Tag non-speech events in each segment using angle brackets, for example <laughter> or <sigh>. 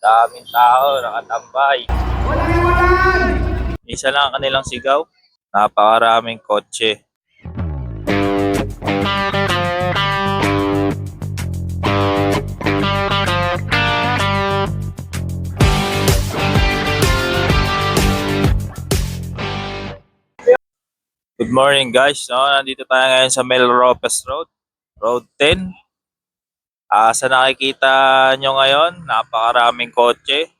Daming tao, nakatambay. Isa lang ang kanilang sigaw. Napakaraming kotse. Good morning guys. No, nandito tayo ngayon sa Mel Ropez Road. Road 10. Ah, sa nakikita nyo ngayon, napakaraming kotse.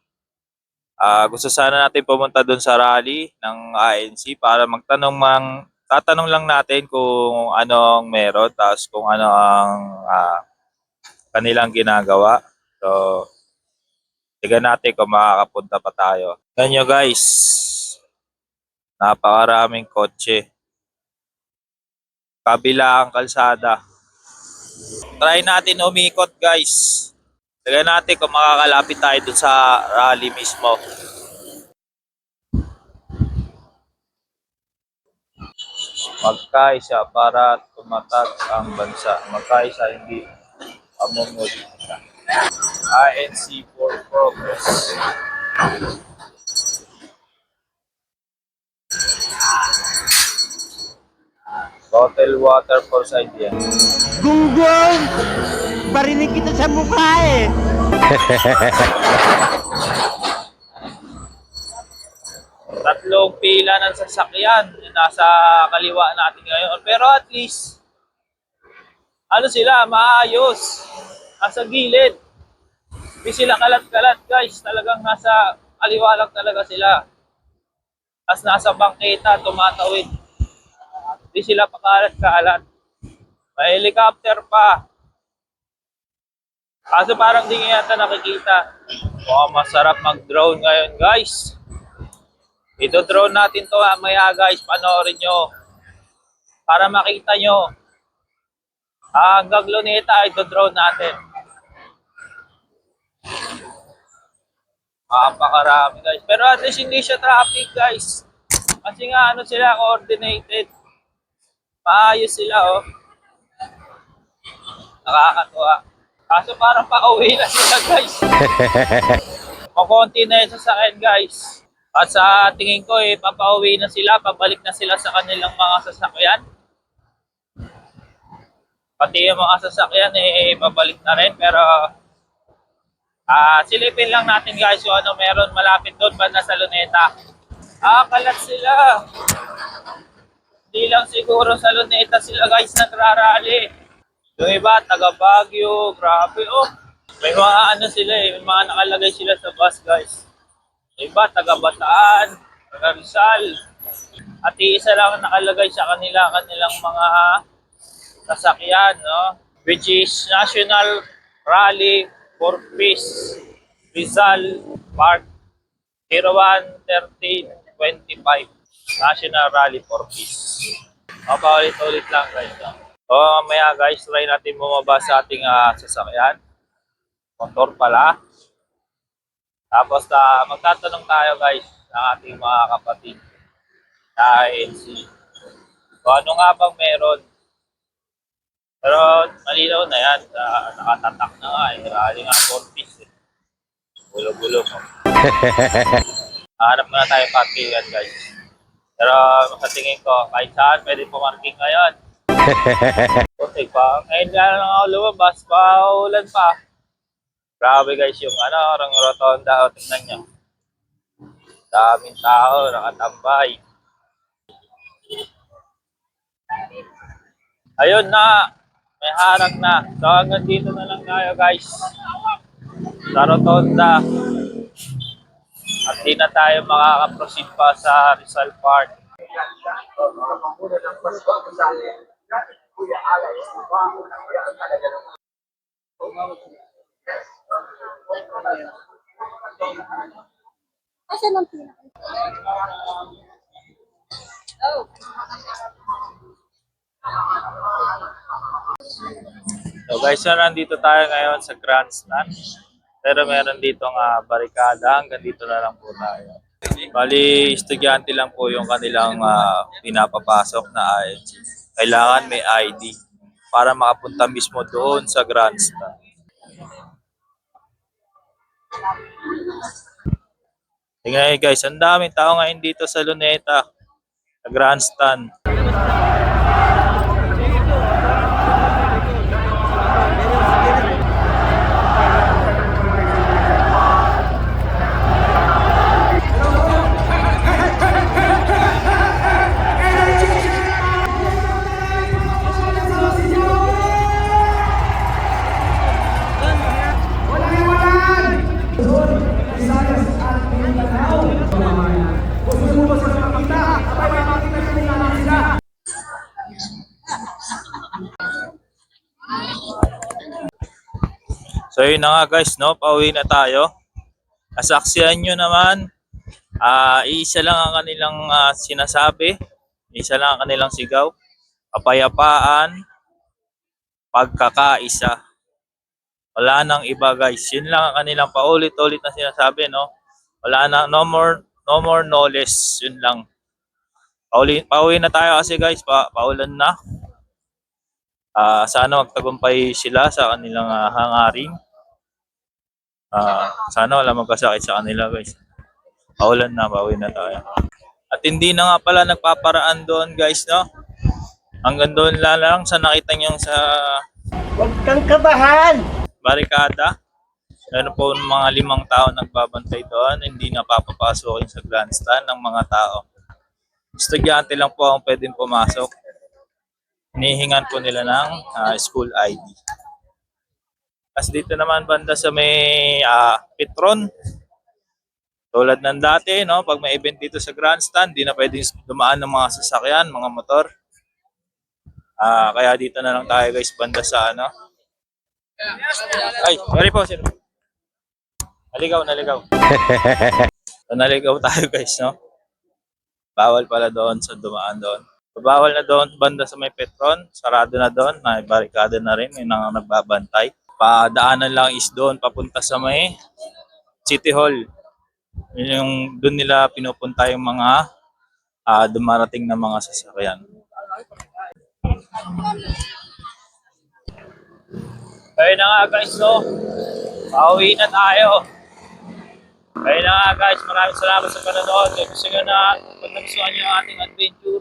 Ah, gusto sana natin pumunta doon sa rally ng ANC para magtanong mang tatanong lang natin kung ano ang meron tapos kung ano ang ah, kanilang ginagawa. So, tignan natin kung makakapunta pa tayo. Yan nyo guys. Napakaraming kotse. Kabila ang kalsada. Try natin umikot guys. Tignan natin kung makakalapit tayo dun sa rally mismo. Magkaisa para tumatag ang bansa. Magkaisa hindi amumulita. INC for Progress. Bottle water for side Gunggong! Barinig kita sa mukha eh. <laughs> tatlong pila ng sasakyan yung nasa kaliwa natin ngayon. Pero at least, ano sila, maayos. Nasa gilid. Hindi sila kalat-kalat, guys. Talagang nasa kaliwa lang talaga sila. Tapos nasa bangketa, tumatawid. Hindi sila pakalat-kalat. May helicopter pa. Kaso parang di yata nakikita. Mukhang masarap mag-drone ngayon, guys. Ito drone natin to maya guys, panoorin nyo. Para makita nyo. Ah, hanggang luneta, ito drone natin. Mapakarami guys. Pero at least hindi siya traffic guys. Kasi nga ano sila, coordinated. Maayos sila oh. Nakakatuwa. Kaso parang pauwi na sila guys. <laughs> Makonti na yung sasakyan guys. At sa tingin ko, eh, papauwi na sila, pabalik na sila sa kanilang mga sasakyan. Pati yung mga sasakyan, eh, pabalik na rin. Pero, ah silipin lang natin guys kung ano meron malapit doon banda sa Luneta. Ah, kalat sila. Hindi lang siguro sa Luneta sila guys nagrarally. Yung iba, taga Baguio, grabe oh. May mga ano sila eh, may mga nakalagay sila sa bus guys. Yung iba, taga Bataan, taga Rizal. At isa lang ang nakalagay sa kanila, kanilang mga sasakyan, no? Which is National Rally for Peace, Rizal Park 01-13-25. National Rally for Peace. Mapaulit-ulit lang guys. No? So, mamaya guys, try natin bumaba sa ating ah, sasakyan. Motor pala. Tapos na magtatanong tayo guys ng ating mga kapatid sa ANC. So ano nga bang meron? Pero malinaw na yan. Uh, nakatatak na nga. Eh. Rally nga 4 piece. Eh. Gulo-gulo mo. <laughs> Hanap muna tayo parkingan guys. Pero sa tingin ko, kahit saan pwede pumarking ngayon. Puti pa. Ngayon nga lang ako lumabas. Paulan pa. Grabe guys yung ano, orang rotonda. O, tingnan nyo. Daming tao, nakatambay. Ayun na. May harang na. So hanggang dito na lang tayo guys. Sa rotonda. At di na tayo makakaproceed pa sa Rizal Park. Asan ang pinaka? Oh. So guys, so nandito tayo ngayon sa Grandstand. Pero meron dito nga barikada. Hanggang dito na lang po tayo. Bali, estudyante lang po yung kanilang ah, pinapapasok na ING. Kailangan may ID para makapunta mismo doon sa Grandstand. Tingnan guys, ang daming tao ngayon dito sa Luneta. Sa grandstand. So yun na nga guys, no? Pauwi na tayo. Kasaksihan nyo naman, ah iisa lang ang kanilang ah, sinasabi. Isa lang ang kanilang sigaw. Kapayapaan, pagkakaisa. Wala nang iba guys. Yun lang ang kanilang paulit-ulit na sinasabi, no? Wala na, no more, no more, no less. Yun lang. Pauli, pauwi na tayo kasi guys, pa, paulan na. Ah, sana magtagumpay sila sa kanilang ah, hangarin. Ah, sana wala magkasakit sa kanila, guys. Paulan na, pauwi na tayo. At hindi na nga pala nagpaparaan doon, guys, no? Hanggang doon lang sa nakita niyo sa Huwag kang kabahan! Barikada. Meron po mga limang tao nagbabantay doon. Hindi na papapasokin sa grandstand ng mga tao. Estudyante lang po ang pwedeng pumasok. Hinihingan po nila ng ah, school ID. Tapos dito naman banda sa may ah, Petron. Tulad ng dati, no? Pag may event dito sa grandstand, di na pwedeng dumaan ng mga sasakyan, mga motor. Ah, kaya dito na lang tayo guys, banda sa ano. Ay, sorry po, sir. Naligaw, naligaw. <laughs> so, naligaw tayo guys, no? Bawal pala doon sa dumaan doon. Bawal na doon banda sa may Petron, sarado na doon, may barikada na rin, may nang nagbabantay. Padaanan lang is doon papunta sa may City Hall. Yun yung doon nila pinupunta yung mga ah, dumarating na mga sasakyan. Kaya na nga guys, no? Pauwi na tayo. Kaya na nga guys, maraming salamat sa panonood. Kung gusto nyo na, kung nagustuhan nyo ating adventure,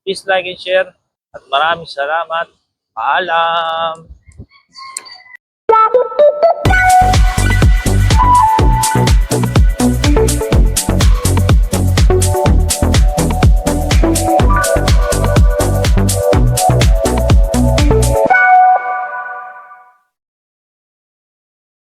please like and share. At maraming salamat. Paalam!